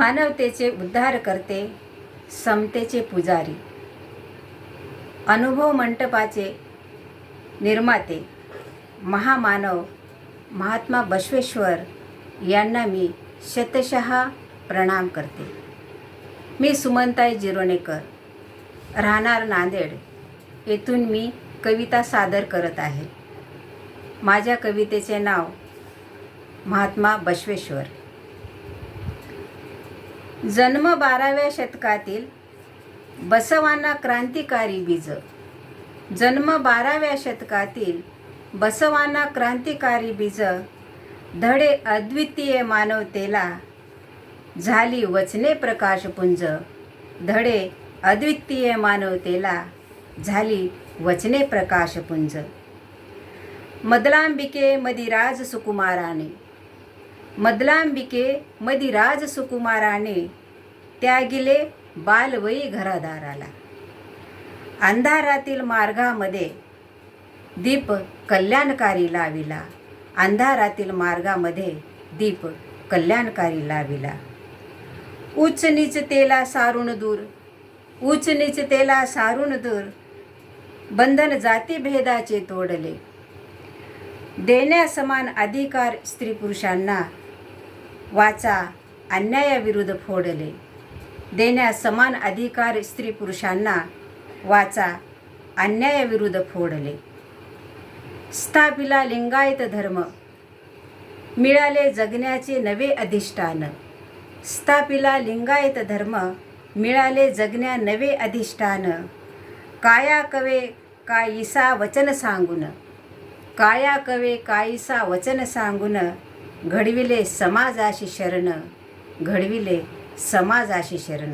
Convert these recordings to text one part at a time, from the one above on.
मानवतेचे उद्धार करते समतेचे पुजारी अनुभव मंटपाचे निर्माते महामानव महात्मा बसवेश्वर यांना मी शतशः प्रणाम करते. मी सुमनताई जिरोणेकर राहणार नांदेड येथून मी कविता सादर करत आहे. माझ्या कवितेचे नाव महात्मा बसवेश्वर. जन्म बाराव्या शतकातील बसवांना क्रांतिकारी बीज. जन्म बाराव्या शतकातील बसवांना क्रांतिकारी बीज धडे अद्वितीय मानवतेला झाली वचने प्रकाशपुंज धडे अद्वितीय मानवतेला झाली वचने प्रकाशपुंज मदलांबिके मदिराज सुकुमाराने मदलांबिके मदिराज सुकुमाराने त्यागिले बालवयी घरादाराला. अंधारातील मार्गामध्ये दीप कल्याणकारी लाविला. अंधारातील मार्गामध्ये दीप कल्याणकारी लाविला. उच्च नीचतेला सारून दूर उच्च नीचतेला सारून दूर बंधन जातीभेदाचे तोडले. देण्यासमान अधिकार स्त्री पुरुषांना वाचा अन्यायाविरुद्ध फोडले. देण्यास समान अधिकार स्त्री पुरुषांना वाचा अन्यायाविरुद्ध फोडले. स्थापिला लिंगायत धर्म मिळाले जगण्याचे नवे अधिष्ठान. स्थापिला लिंगायत धर्म मिळाले जगण्या नवे अधिष्ठान. काया कवे काईसा वचन सांगून. काया कवे काईसा वचन सांगून घडविले समाजाशी शरण घडविले समाजाशी शरण.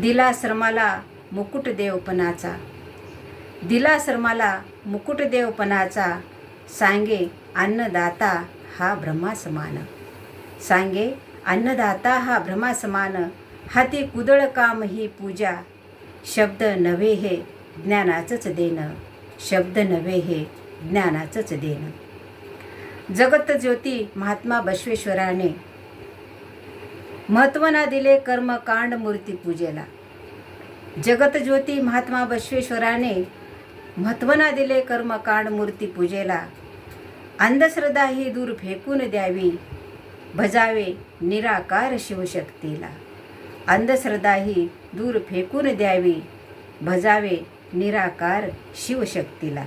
दिला श्रमाला मुकुट देवपणाचा दिला श्रमाला मुकुट देवपणाचा सांगे अन्नदाता हा ब्रह्मासमान. सांगे अन्नदाता हा ब्रह्मासमान हाती कुदळ काम ही पूजा शब्द नव्हे हे ज्ञानाचंच देणं शब्द नव्हे हे ज्ञानाचंच देणं. जगतज्योती महात्मा बसवेश्वराने महत्त्व ना दिले कर्मकांड मूर्ती पूजेला. जगतज्योती महात्मा बसवेश्वराने महत्त्व ना दिले कर्मकांड मूर्ती पूजेला. अंधश्रद्धा ही दूर फेकून द्यावी भजावे निराकार शिवशक्तीला. अंधश्रद्धा ही दूर फेकून द्यावी भजावे निराकार शिवशक्तीला.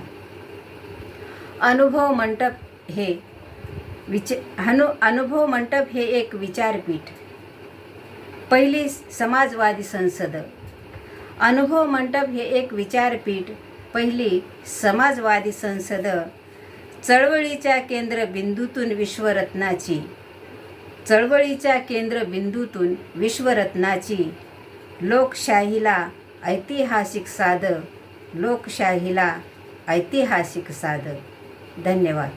अनुभव मंटप हे विच अनु अनुभव मंटप हे एक विचारपीठ. पहिली समाजवादी संसद. अनुभव मंटप हे एक विचारपीठ. पहिली समाजवादी संसद. चळवळीच्या केंद्रबिंदूतून विश्वरत्नाची. चळवळीच्या केंद्रबिंदूतून विश्वरत्नाची. लोकशाहीला ऐतिहासिक साध. लोकशाहीला ऐतिहासिक साध. धन्यवाद.